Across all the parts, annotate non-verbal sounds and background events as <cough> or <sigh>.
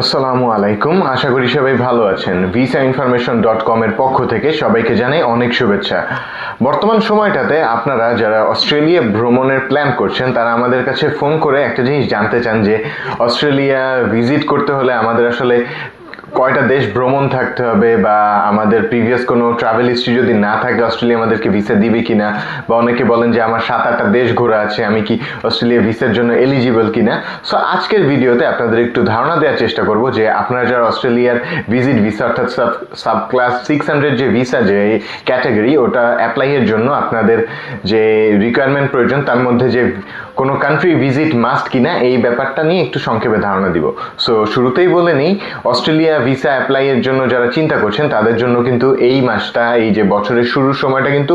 আসসালামু আলাইকুম। আশা করি সবাই ভালো আছেন। ভিসা ইনফরমেশন ডট কমের পক্ষ থেকে সবাইকে জানাই অনেক শুভেচ্ছা। বর্তমান সময়টাতে আপনারা যারা অস্ট্রেলিয়া ভ্রমণের প্ল্যান করছেন, তারা আমাদের কাছে ফোন করে একটা জিনিস জানতে চান যে, অস্ট্রেলিয়া ভিজিট করতে হলে আমাদের আসলে কয়টা দেশ ভ্রমণ থাকতে হবে বা আমাদের প্রিভিয়াস কোনো ট্রাভেল হিস্ট্রি যদি না থাকে অস্ট্রেলিয়া আমাদেরকে ভিসা দিবে কিনা? বা অনেকে বলেন যে আমার সাত আটটা দেশ ঘোরা আছে, আমি কি অস্ট্রেলিয়া ভিসার জন্য এলিজিবল কিনা? সো আজকের ভিডিওতে আপনাদের একটু ধারণা দেওয়ার চেষ্টা করব যে আপনারা যারা অস্ট্রেলিয়ার ভিজিট ভিসা অর্থাৎ sub sub class six hundred যে ভিসা যে ক্যাটাগরি ওটা অ্যাপ্লাইয়ের জন্য আপনাদের যে রিকোয়ারমেন্ট প্রয়োজন, তার মধ্যে যে কোনো কান্ট্রি ভিজিট মাস্ট কিনা, এই ব্যাপারটা নিয়ে একটু সংক্ষেপে ধারণা দিব। সো শুরুতেই বলে নিই অস্ট্রেলিয়া ভিসা অ্যাপ্লাই এর জন্য যারা চিন্তা করছেন, তাদের জন্য কিন্তু এই মাসটা, এই যে বছরের শুরুর সময়টা কিন্তু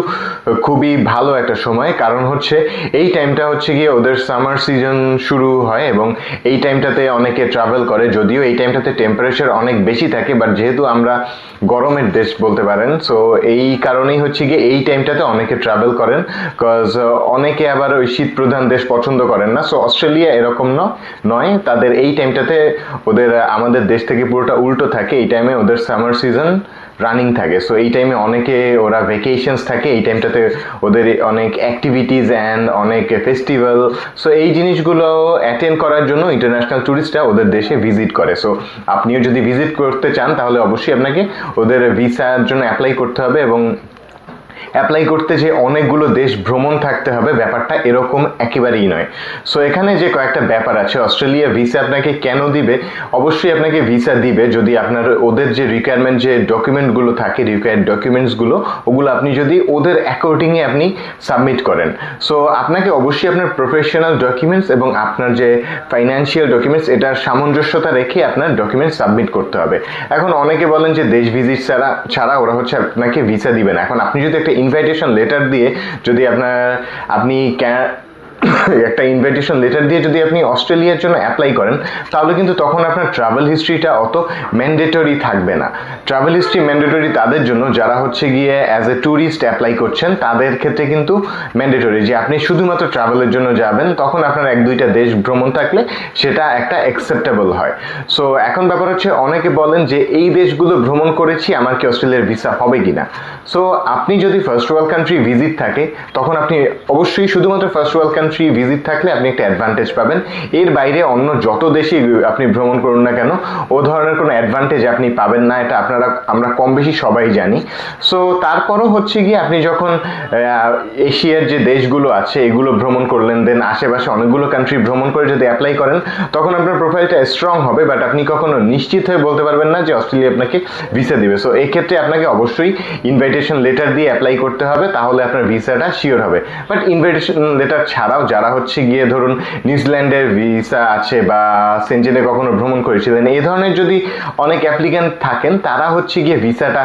খুবই ভালো একটা সময়। কারণ হচ্ছে, এই টাইমটা হচ্ছে গিয়ে ওদের সামার সিজন শুরু হয় এবং এই টাইমটাতে অনেকে ট্রাভেল করে, যদিও এই টাইমটাতে টেম্পারেচার অনেক বেশি থাকে বাট যেহেতু আমরা গরমের দেশ বলতে পারেন সো এই কারণেই হচ্ছে গিয়ে এই টাইমটাতে অনেকে ট্রাভেল করেন কজ অনেকে আবার ওই শীত প্রধান দেশ পছন্দ করেন না। সো অস্ট্রেলিয়া এরকম নয়, তাদের এই টাইমটাতে ওদের, আমাদের দেশ থেকে পুরোটা উল্টো থাকে, এই টাইমে ওদের সামার সিজন রানিং থাকে। সো এই টাইমে অনেকে ওরা ভেকেশনস থাকে, এই টাইমটাতে ওদের অনেক অ্যাক্টিভিটিস অ্যান্ড অনেক ফেস্টিভ্যাল সো এই জিনিসগুলো অ্যাটেন্ড করার জন্য ইন্টারন্যাশনাল ট্যুরিস্টরা ওদের দেশে ভিজিট করে। সো আপনিও যদি ভিজিট করতে চান, তাহলে অবশ্যই আপনাকে ওদের ভিসার জন্য অ্যাপ্লাই করতে হবে এবং অ্যাপ্লাই করতে যে অনেকগুলো দেশ ভ্রমণ থাকতে হবে, ব্যাপারটা এরকম একেবারেই নয়। সো এখানে যে কয়েকটা ব্যাপার আছে, অস্ট্রেলিয়া ভিসা আপনাকে কেন দিবে? অবশ্যই আপনাকে ভিসা দিবে যদি আপনার ওদের যে রিকোয়ারমেন্ট যে ডকুমেন্টগুলো থাকে রিকোয়ার্ড ডকুমেন্টসগুলো ওগুলো আপনি যদি ওদের অ্যাকর্ডিংয়ে আপনি সাবমিট করেন। সো আপনাকে অবশ্যই আপনার প্রফেশনাল ডকুমেন্টস এবং আপনার যে ফাইন্যান্সিয়াল ডকুমেন্টস এটার সামঞ্জস্যতা রেখে আপনার ডকুমেন্টস সাবমিট করতে হবে। এখন অনেকে বলেন যে দেশ ভিজিট ছাড়া ছাড়া ওরা হচ্ছে আপনাকে ভিসা দিবে না। এখন আপনি যদি একটা ইনভাইটেশন লেটার দিয়ে যদি আপনার আপনি <coughs> একটা ইনভাইটেশন লেটার দিয়ে যদি আপনি অস্ট্রেলিয়ার জন্য অ্যাপ্লাই করেন, তাহলে কিন্তু তখন আপনার ট্রাভেল হিস্ট্রিটা অত ম্যান্ডেটরি থাকবে না। ট্রাভেল হিস্ট্রি ম্যান্ডেটরি তাদের জন্য, যারা হচ্ছে গিয়ে অ্যাজ এ ট্যুরিস্ট অ্যাপ্লাই করছেন, তাদের ক্ষেত্রে কিন্তু ম্যান্ডেটরি যে আপনি শুধুমাত্র ট্রাভেলের জন্য যাবেন, তখন আপনার এক দুইটা দেশ ভ্রমণ থাকলে সেটা একটা অ্যাকসেপ্টেবল হয়। সো এখন ব্যাপার হচ্ছে, অনেকে বলেন যে এই দেশগুলো ভ্রমণ করেছি, আমার কি অস্ট্রেলিয়ার ভিসা হবে কিনা? সো আপনি যদি ফার্স্ট ওয়ার্ল্ড কান্ট্রি ভিজিট থাকে, তখন আপনি অবশ্যই শুধুমাত্র ফার্স্ট ওয়ার্ল্ড কান্ট্রি ভিজিট থাকলে আপনি একটা অ্যাডভান্টেজ পাবেন। এর বাইরে অন্য যত দেশই আপনি ভ্রমণ করুন না কেন, ও ধরনের কোনো অ্যাডভান্টেজ আপনি পাবেন না, এটা আপনারা, আমরা কম বেশি সবাই জানি। সো তারপরও হচ্ছে গিয়ে আপনি যখন এশিয়ার যে দেশগুলো আছে, এগুলো ভ্রমণ করলেন দেন আশেপাশে অনেকগুলো কান্ট্রি ভ্রমণ করে যদি অ্যাপ্লাই করেন, তখন আপনার প্রোফাইলটা স্ট্রং হবে বাট আপনি কখনো নিশ্চিত হয়ে বলতে পারবেন না যে অস্ট্রেলিয়া আপনাকে ভিসা দিবে। সো এক্ষেত্রে আপনাকে অবশ্যই ইনভাইটেশন লেটার দিয়ে অ্যাপ্লাই করতে হবে, তাহলে আপনার ভিসাটা শিওর হবে। বাট ইনভাইটেশন লেটার ছাড়াও যারা হচ্ছে গিয়ে ধরুন নিউজিল্যান্ডের ভিসা আছে বা সেন্টিনে কখনো ভ্রমণ করেছিলেন, এই ধরনের যদি অনেক অ্যাপ্লিক্যান্ট থাকেন, তারা হচ্ছে গিয়ে ভিসাটা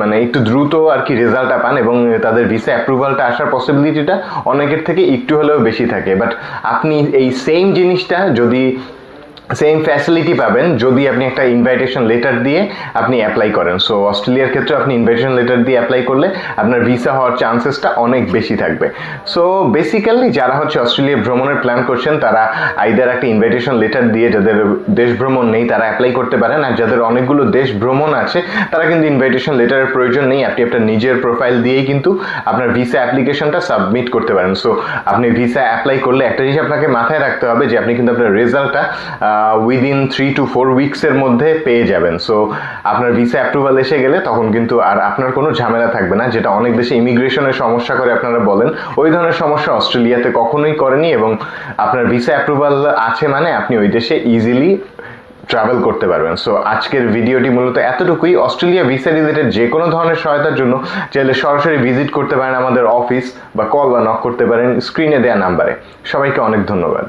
মানে একটু দ্রুত আর কি রেজাল্টটা পান এবং তাদের ভিসা অ্যাপ্রুভালটা আসার পসিবিলিটিটা অনেকের থেকে একটু হলেও বেশি থাকে। বাট আপনি এই সেম জিনিসটা যদি সেম ফ্যাসিলিটি পাবেন যদি আপনি একটা ইনভাইটেশন লেটার দিয়ে আপনি অ্যাপ্লাই করেন। সো অস্ট্রেলিয়ার ক্ষেত্রে আপনি ইনভাইটেশন লেটার দিয়ে অ্যাপ্লাই করলে আপনার ভিসা হওয়ার চান্সেসটা অনেক বেশি থাকবে। সো বেসিক্যালি যারা হচ্ছে অস্ট্রেলিয়া ভ্রমণের প্ল্যান করছেন, তারা আইদার একটা ইনভাইটেশন লেটার দিয়ে যাদের দেশ ভ্রমণ নেই, তারা অ্যাপ্লাই করতে পারেন। আর যাদের অনেকগুলো দেশ ভ্রমণ আছে, তারা কিন্তু ইনভাইটেশন লেটারের প্রয়োজন নেই। আপনি আপনার নিজের প্রোফাইল দিয়েই কিন্তু আপনার ভিসা অ্যাপ্লিকেশনটা সাবমিট করতে পারেন। সো আপনি ভিসা অ্যাপ্লাই করলে একটা জিনিস আপনাকে মাথায় রাখতে হবে যে আপনি কিন্তু আপনার রেজাল্টটা উইদিন থ্রি টু ফোর উইকসের মধ্যে পেয়ে যাবেন। সো আপনার ভিসা অ্যাপ্রুভাল এসে গেলে তখন কিন্তু আর আপনার কোনো ঝামেলা থাকবে না, যেটা অনেক দেশে ইমিগ্রেশনের সমস্যা করে আপনারা বলেন। ওই ধরনের সমস্যা অস্ট্রেলিয়াতে কখনোই করেনি এবং আপনার ভিসা অ্যাপ্রুভাল আছে মানে আপনি ওই দেশে ইজিলি ট্রাভেল করতে পারবেন। সো আজকের ভিডিওটি মূলত এতটুকুই। অস্ট্রেলিয়া ভিসা রিলেটেড যে কোনো ধরনের সহায়তার জন্য চাইলে সরাসরি ভিজিট করতে পারেন আমাদের অফিস বা কল বা নক করতে পারেন স্ক্রিনে দেওয়া নাম্বারে সবাইকে অনেক ধন্যবাদ।